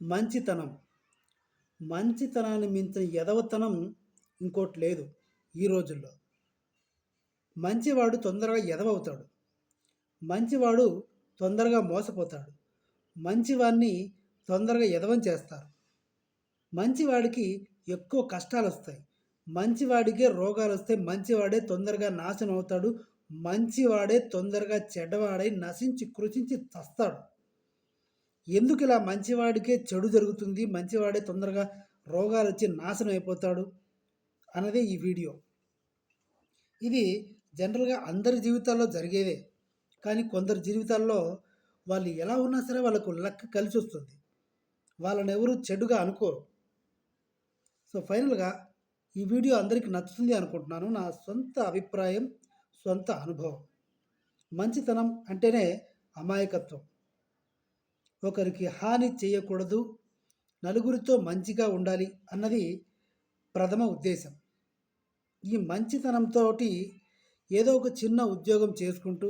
మంచితనం. మంచితనాన్ని మించిన ఎదవతనం ఇంకోటి లేదు ఈ రోజుల్లో. మంచివాడు తొందరగా ఎదవవుతాడు మంచివాడు తొందరగా మోసపోతాడు. మంచివాడిని తొందరగా ఎదవం చేస్తారు. మంచివాడికి ఎక్కువ కష్టాలు వస్తాయి మంచివాడికే రోగాలు వస్తాయి మంచివాడే తొందరగా నాశనం అవుతాడు మంచివాడే తొందరగా చెడ్డవాడై నశించి కృషించి చస్తాడు. ఎందుకు ఇలా మంచివాడికే చెడు జరుగుతుంది? మంచివాడే తొందరగా రోగాలు వచ్చి నాశనం అయిపోతాడు అన్నదే ఈ వీడియో. ఇది జనరల్గా అందరి జీవితాల్లో జరిగేదే. కానీ కొందరి జీవితాల్లో వాళ్ళు ఎలా ఉన్నా సరే వాళ్ళకు లక్ కలిసి వస్తుంది వాళ్ళని ఎవరు చెడుగా అనుకోరు. సో ఫైనల్గా ఈ వీడియో అందరికీ నచ్చుతుంది అనుకుంటున్నాను. నా సొంత అభిప్రాయం సొంత అనుభవం. మంచితనం అంటేనే అమాయకత్వం. ఒకరికి హాని చేయకూడదు నలుగురితో మంచిగా ఉండాలి అన్నది ప్రథమ ఉద్దేశం. ఈ మంచితనంతో ఏదో ఒక చిన్న ఉద్యోగం చేసుకుంటూ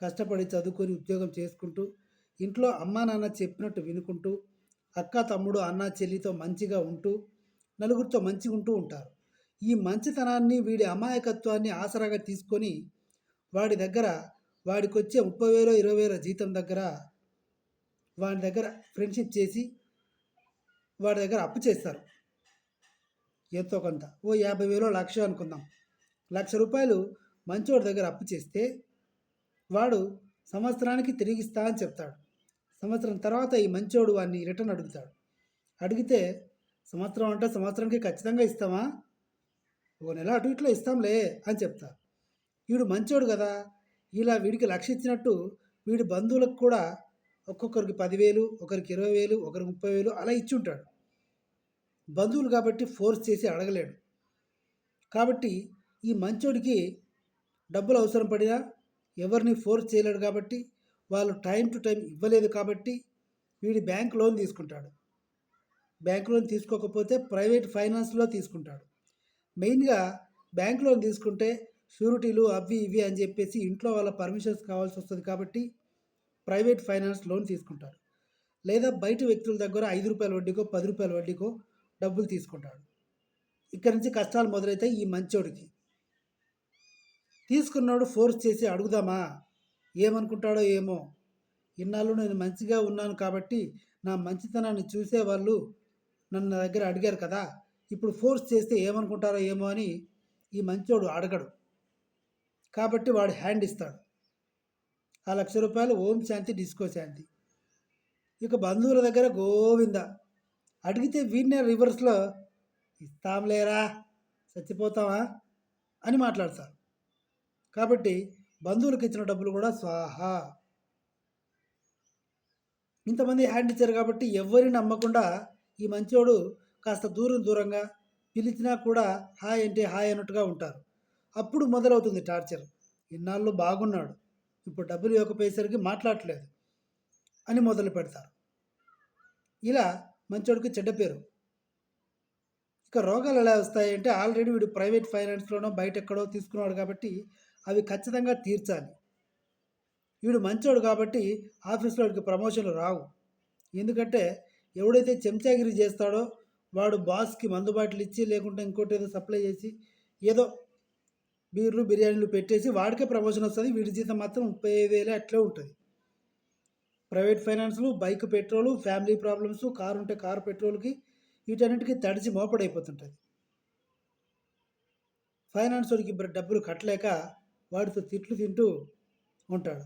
కష్టపడి చదువుకొని ఉద్యోగం చేసుకుంటూ ఇంట్లో అమ్మా నాన్న చెప్పినట్టు వినుకుంటూ అక్క తమ్ముడు అన్న చెల్లితో మంచిగా ఉంటూ నలుగురితో మంచిగా ఉంటూ ఉంటారు. ఈ మంచితనాన్ని వీడి అమాయకత్వాన్ని ఆసరాగా తీసుకొని వాడి దగ్గర వాడికి వచ్చే ముప్పై వేల ఇరవై వేల జీతం దగ్గర వాడి దగ్గర ఫ్రెండ్షిప్ చేసి వాడి దగ్గర అప్పు చేస్తారు. ఎంతో కొంత. ఓ యాభై వేలు లక్ష అనుకుందాం. లక్ష రూపాయలు మంచోడి దగ్గర అప్పు చేస్తే వాడు సంవత్సరానికి తిరిగిస్తా అని చెప్తాడు. సంవత్సరం తర్వాత ఈ మంచోడు వాడిని రిటర్న్ అడుగుతాడు. అడిగితే సంవత్సరం అంటే సంవత్సరానికి ఖచ్చితంగా ఇస్తామా? ఒక నెల అటు ఇట్లా ఇస్తాంలే అని చెప్తా వీడు మంచోడు కదా. ఇలా వీడికి లక్ష ఇచ్చినట్టు వీడి బంధువులకు కూడా ఒక్కొక్కరికి పదివేలు ఒకరికి ఇరవై వేలు ఒకరికి ముప్పై వేలు అలా ఇచ్చి ఉంటాడు బంధువులు కాబట్టి ఫోర్స్ చేసి అడగలేడు. కాబట్టి ఈ మంచోడికి డబ్బులు అవసరం పడినా ఎవరిని ఫోర్స్ చేయలేడు కాబట్టి వాళ్ళు టైం టు టైం ఇవ్వలేదు కాబట్టి వీడి బ్యాంక్ లోన్ తీసుకుంటాడు. బ్యాంక్ లోన్ తీసుకోకపోతే ప్రైవేట్ ఫైనాన్స్లో తీసుకుంటాడు. మెయిన్గా బ్యాంక్ లోన్ తీసుకుంటే షూరిటీలు అవి ఇవి అని చెప్పేసి ఇంట్లో వాళ్ళ పర్మిషన్స్ కావాల్సి వస్తుంది కాబట్టి ప్రైవేట్ ఫైనాన్స్ లోన్ తీసుకుంటాడు. లేదా బయట వ్యక్తుల దగ్గర ఐదు రూపాయల వడ్డీకో పది రూపాయల వడ్డీకో డబ్బులు తీసుకుంటాడు. ఇక్కడి నుంచి కష్టాలు మొదలైతాయి ఈ మంచోడికి. తీసుకున్నాడు ఫోర్స్ చేసి అడుగుదామా? ఏమనుకుంటాడో ఏమో? ఇన్నాళ్ళు నేను మంచిగా ఉన్నాను కాబట్టి నా మంచితనాన్ని చూసే వాళ్ళు నన్ను నా దగ్గర అడిగారు కదా. ఇప్పుడు ఫోర్స్ చేస్తే ఏమనుకుంటారో ఏమో అని ఈ మంచోడు అడగడు. కాబట్టి వాడు హ్యాండ్ ఇస్తాడు. ఆ లక్ష రూపాయలు ఓం శాంతి డిస్కో శాంతి. ఇక బంధువుల దగ్గర గోవింద. అడిగితే వీడినే రివర్స్లో ఇస్తాంలేరా? చచ్చిపోతావా? అని మాట్లాడతారు. కాబట్టి బంధువులకు ఇచ్చిన డబ్బులు కూడా స్వాహా. ఇంతమంది హ్యాండ్ ఇచ్చారు కాబట్టి ఎవరిని నమ్మకుండా ఈ మంచోడు కాస్త దూరం దూరంగా పిలిచినా కూడా హాయ్ అంటే హాయ్ అన్నట్టుగా ఉంటారు. అప్పుడు మొదలవుతుంది టార్చర్. ఇన్నాళ్ళు బాగున్నాడు. ఇప్పుడు డబ్బులు ఇవ్వకపోయేసరికి మాట్లాడట్లేదు అని మొదలు పెడతారు. ఇలా మంచోడికి చెడ్డ పేరు. ఇక రోగాలు ఎలా వస్తాయంటే ఆల్రెడీ వీడు ప్రైవేట్ ఫైనాన్స్లోనో బయట ఎక్కడో తీసుకున్నాడు కాబట్టి అవి ఖచ్చితంగా తీర్చాలి. వీడు మంచోడు కాబట్టి ఆఫీస్లో వాడికి ప్రమోషన్లు రావు. ఎందుకంటే ఎవడైతే చెంచాగిరి చేస్తాడో వాడు బాస్కి మందుబాటిలు ఇచ్చి లేకుంటే ఇంకోటి ఏదో సప్లై చేసి ఏదో బీర్లు బిర్యానీలు పెట్టేసి వాడికే ప్రమోషన్ వస్తుంది. వీడి జీతం మాత్రం ముప్పై వేలే అట్లే ఉంటుంది. Private ఫైనాన్స్లు bike petrol family problems car ఉంటే కారు పెట్రోల్కి వీటన్నిటికీ తడిచి మోపడైపోతుంటుంది. ఫైనాన్స్ వాడికి డబ్బులు కట్టలేక వాడితో తిట్లు తింటూ ఉంటాడు.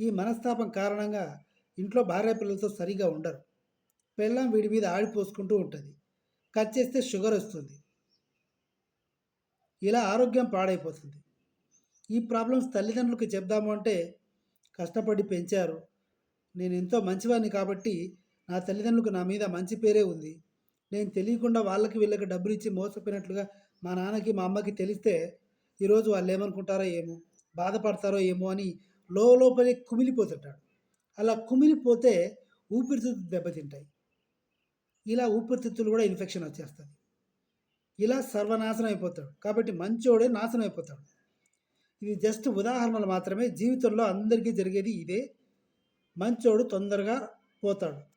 ఈ మనస్తాపం కారణంగా ఇంట్లో భార్య పిల్లలతో సరిగా ఉండరు. పెళ్ళం వీడి మీద ఆడిపోసుకుంటూ ఉంటుంది. కట్ చేస్తే షుగర్ వస్తుంది ఇలా ఆరోగ్యం పాడైపోతుంది. ఈ ప్రాబ్లమ్స్ తల్లిదండ్రులకు చెప్దాము అంటే కష్టపడి పెంచారు. నేను ఎంతో మంచివాడిని కాబట్టి నా తల్లిదండ్రులకు నా మీద మంచి పేరే ఉంది. నేను తెలియకుండా వాళ్ళకి వీళ్ళకి డబ్బులు ఇచ్చి మోసపోయినట్లుగా మా నాన్నకి మా అమ్మకి తెలిస్తే ఈరోజు వాళ్ళు ఏమనుకుంటారో ఏమో బాధపడతారో ఏమో అని లోపలి కుమిలిపోతుంటాడు. అలా కుమిలిపోతే ఊపిరితిత్తులు దెబ్బతింటాయి. ఇలా ఊపిరితిత్తులు కూడా ఇన్ఫెక్షన్ వచ్చేస్తుంది ఇలా సర్వనాశనం అయిపోతాడు. కాబట్టి మంచోడే నాశనం అయిపోతాడు. ఇది జస్ట్ ఉదాహరణలు మాత్రమే. జీవితంలో అందరికీ జరిగేది ఇదే. మంచోడు తొందరగా పోతాడు.